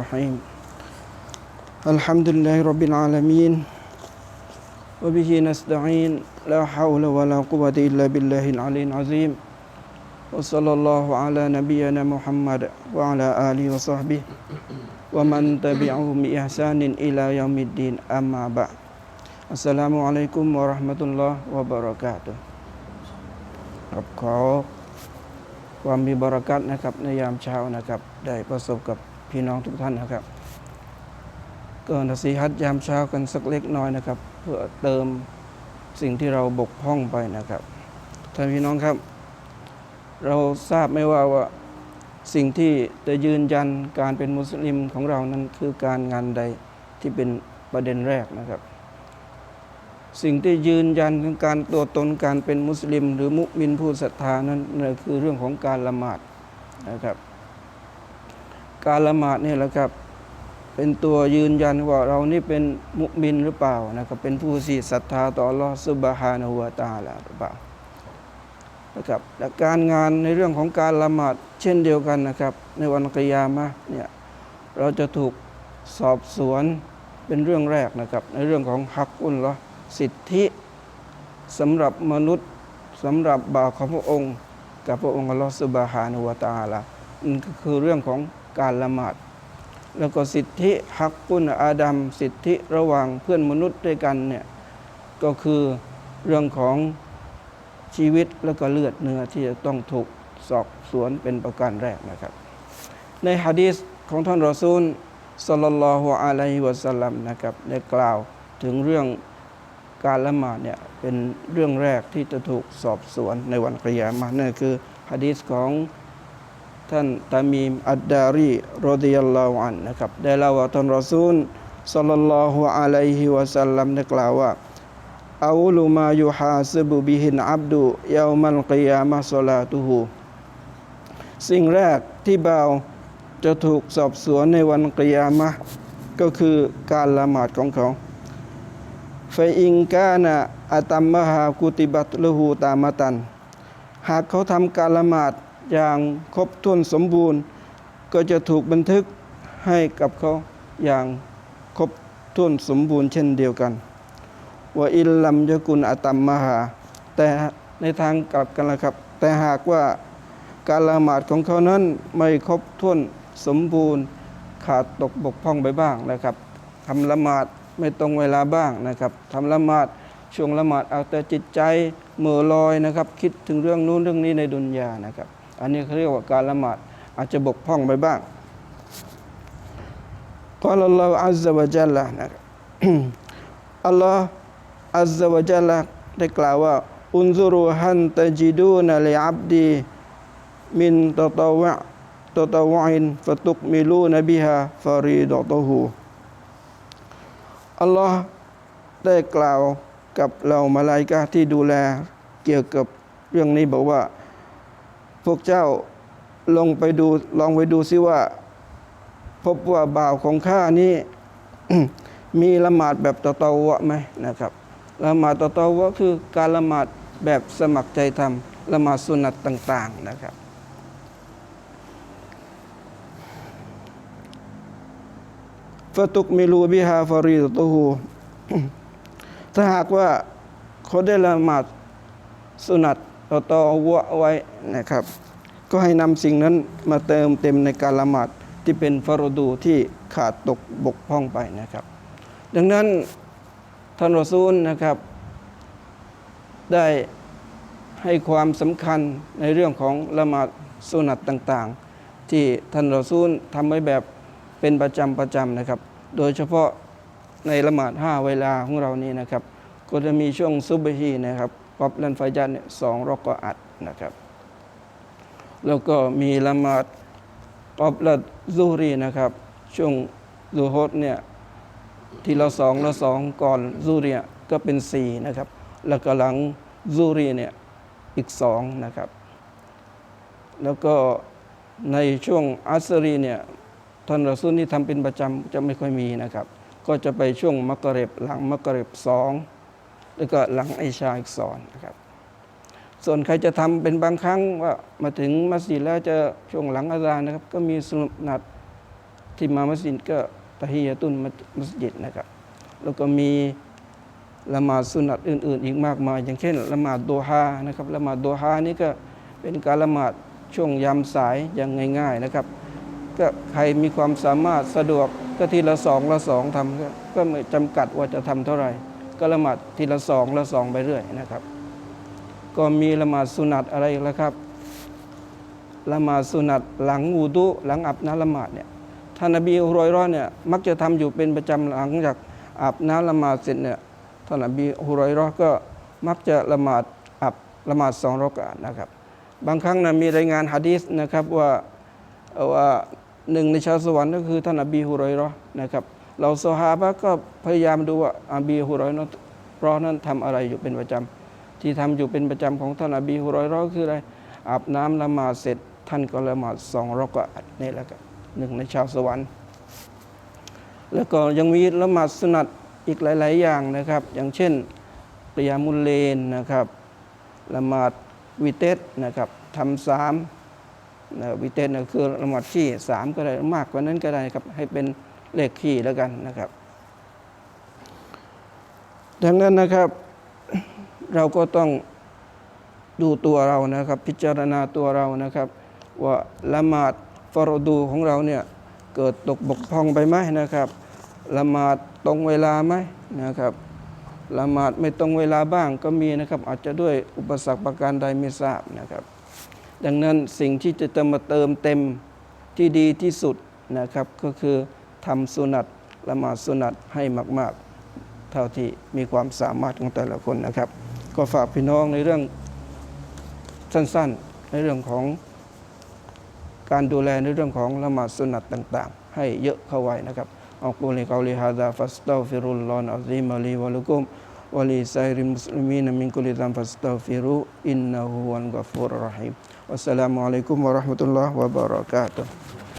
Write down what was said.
الرحيم. الحمد لله رب العالمين وبه نستعين لا حول ولا قوة إلا بالله العلي العظيم. وصلى الله على نبينا محمد وعلى آله وصحبه ومن تبعهم بإحسان إلى يوم الدين أما بعد. السلام عليكم ورحمة الله وبركاته. ครับขอความมีบรารักัตนะครับในยามเช้านะครับ ได้ประสบกับ พี่น้องทุกท่านนะครับ ก็นสีฮัตยามเช้ากันสักเล็กน้อยนะครับ เพื่อเติมสิ่งที่เราบกพร่องไปนะครับท่านพี่น้องครับ เราทราบไหมว่าว่าสิ่งที่จะยืนยันการเป็นมุสลิมของเรานั้นคือการงานใดที่เป็นประเด็นแรกนะครับ สิ่งที่ยืนยันถึงการตัวตนการเป็นมุสลิม หรือมุมินผู้ศรัทธานั้นคือเรื่องของการละหมาดนะครับ การละหมาดเนี่ยแหละครับเป็นตัวยืนยันว่าเรานี่เป็นมุมินหรือเปล่านะครับเป็นผู้ที่ศรัทธาต่อลอฮฺซุบฮานะฮูวะตาลาหรือเปล่านะครับและการงานในเรื่องของการละหมาดเช่นเดียวกันนะครับ ในวันกิยามะเนี่ยเราจะถูกสอบสวนเป็นเรื่องแรกนะครับ ในเรื่องของฮักอุลลอสิทธิสำหรับมนุษย์สำหรับบ่าวของพระองค์ กับพระองค์อัลลอฮฺสุบฮานุวะตาลานั่นก็คือเรื่องของ การละหมาด แล้วก็สิทธิฮักกุนอาดัมสิทธิระหว่างเพื่อนมนุษย์ด้วยกันเนี่ยก็คือเรื่องของชีวิตแล้วก็เลือดเนื้อที่จะต้องถูกสอบสวนเป็นประการแรกนะครับ ในฮะดีษของท่านรอซูลสัลลัลลอฮุอะลัยฮิวะสัลลัมนะครับได้กล่าวถึงเรื่องการละหมาดเนี่ยเป็นเรื่องแรกที่จะถูกสอบสวนในวันกิยามะนั่นคือฮะดีษของ ท่านตามีมอัดดารีรดิยัลลอฮุอันนะครับได้เล่าว่าท่านรอซูลสัลลัลลอฮุอะลัยฮิวะสัลลัมได้กล่าวว่าอาลุมายุฮาซบุบิฮินอับดุยามัลกิยามะศอลาตุฮูสิ่งแรกที่บ่าวจะถูกสอบสวนในวันกิยามะก็คือการละหมาดของเขาฟอิงกานะอตัมมะฮากุติบัตละหูตามะตัน หากเขาทำการละหมาด อย่างครบถ้วนสมบูรณ์ ก็จะถูกบันทึกให้กับเขาอย่างครบถ้วนสมบูรณ์เช่นเดียวกันว่าอิลลัมยกุลอตัมมหา แต่ในทางกลับกันละครับ แต่หากว่าการละหมาดของเขานั้นไม่ครบถ้วนสมบูรณ์ขาดตกบกพร่องไปบ้างนะครับทำละหมาดไม่ตรงเวลาบ้างนะครับทำละหมาดช่วงละหมาดเอาแต่จิตใจเหม่อลอยนะครับ คิดถึงเรื่องนู้นเรื่องนี้ในดุนยานะครับ อันนี้เขาเรียกว่าการละหมาดอาจจะบกพร่องไปบ้างกล่าวอัลลอฮฺอัลลอฮฺวะจัลละนะครับอัลลอฮฺอัลลอฮฺวะจัลละได้กล่าวว่า อุนซุรุฮันตะจิดูนลิอับดีมินตะตาวะตะตาวอินฟะตุกมิลูนบิฮาฟารีดอตฮูอัลลอฮ์ได้กล่าวกับเรามาลายกาที่ดูแลเกี่ยวกับเรื่องนี้บอกว่า พวกเจ้าลงไปดูลองไปดูซิว่า พบว่าบ่าวของข้านี้มีละหมาดแบบตะตาวะไหมนะครับละหมาดตะตาวะคือการละหมาดแบบสมัครใจทำละหมาดสุนัตต่าง ๆนะครับฟะตุกมิลูบิฮาฟารีตูฮูถ้าหากว่าเขาได้ละหมาดสุนัต ต่อต่อวะไว้นะครับ ก็ให้นำสิ่งนั้นมาเติมเต็มในการละหมาดที่เป็นฟารดูที่ขาดตกบกพร่องไปนะครับ ดังนั้นท่านรอซูลนะครับ ได้ให้ความสำคัญในเรื่องของละหมาดสุนัตต่างๆ ที่ท่านรอซูลทำไว้แบบเป็นประจำประจำนะครับ โดยเฉพาะในละหมาดห้าเวลาของเรานี่นะครับ ก็จะมีช่วงซุบฮีนะครับ กับลันไฟจันเนี่ยสองรอกออัดนะครับ แล้วก็มีละหมาดกับละซูรีนะครับ ช่วงซูฮดเนี่ยทีละสองละสองก่อนซูรีก็เป็นสี่นะครับ แล้วก็หลังซูรีเนี่ยอีกสองนะครับ แล้วก็ในช่วงอัสรีเนี่ยท่านรอซูลนี่ทำเป็นประจำจะไม่ค่อยมีนะครับ ก็จะไปช่วงมักกะเร็บหลังมักกะเร็บสอง แล้วก็หลังไอชาอีกสอนนะครับ ส่วนใครจะทำเป็นบางครั้งว่ามาถึงมัสยิดแล้วจะช่วงหลังอาซานนะครับ ก็มีสุนัตที่มามัสยิดก็ตะฮียตุนมัสยิดนะครับ แล้วก็มีละหมาดสุนัตอื่น ๆ อีกมากมาย อย่างเช่นละหมาดโดฮานะครับละหมาดโดฮานี่ก็เป็นการละหมาดช่วงยามสายอย่างง่าย ๆนะครับ ก็ใครมีความสามารถสะดวกก็ทีละสองละสองทำก็ก็ไม่จำกัดว่าจะทำเท่าไหร่ ก็ละหมาดทีละสองละสองไปเรื่อยนะครับ ก็มีละหมาดสุนัตอะไรแล้วครับละหมาดสุนัตหลังอูดุหลังอาบน้ำละหมาดเนี่ยท่านนบีฮุรอยรอเนี่ยมักจะทำอยู่เป็นประจำหลังจากอาบน้ำละหมาดเสร็จเนี่ยท่านนบีฮุรอยรอก็มักจะละหมาดอาบละหมาดสองรอกาสนะครับ บางครั้งนะมีรายงานฮะดีษนะครับว่าว่าหนึ่งในชาวสวรรค์ก็คือท่านอบีฮุรอยรอนะครับ เราซอฮาบะก็พยายามดูว่าอบีฮุรอยเรอนั้นทำอะไรอยู่เป็นประจำที่ทำอยู่เป็นประจำของท่านอบีฮุรอยรอคืออะไรอาบน้ำละหมาดเสร็จ ท่านก็ละหมาดสองรอกาตนี่แหละครับหนึ่งในชาวสวรรค์ แล้วก็ยังมีละหมาดสุนัตอีกหลาย ๆ อย่างนะครับ อย่างเช่นกยามุลเลนนะครับละหมาดวิเตสนะครับทำสามวิเตสนะคือละหมาดขี้สามก็ได้มากกว่านั้นก็ได้ครับให้เป็น เลขขี้แล้วกันนะครับ ดังนั้นนะครับ เราก็ต้องดูตัวเรานะครับ พิจารณาตัวเรานะครับ ว่าละหมาดฟารดูของเราเนี่ยเกิดตกบกพร่องไปไหมนะครับละหมาดตรงเวลาไหมนะครับละหมาดไม่ตรงเวลาบ้างก็มีนะครับ อาจจะด้วยอุปสรรคประการใดไม่ทราบนะครับ ดังนั้นสิ่งที่จะจะมาเติมเต็มที่ดีที่สุดนะครับ ก็คือ ทำสุนัตละหมาดสุนัตให้มากๆ เท่าที่มีความสามารถของแต่ละคนนะครับ ก็ฝากพี่น้องในเรื่องสั้นๆ ในเรื่องของการดูแลในเรื่องของละหมาดสุนัตต่าง ๆ ให้เยอะเข้าไว้นะครับอักูลิกาลิฮะดาฟัสตัฟิรุลลอฮ์อัลซิมะลีวะลุกุมวะลีไซริมุสลิมีนมินกุลิ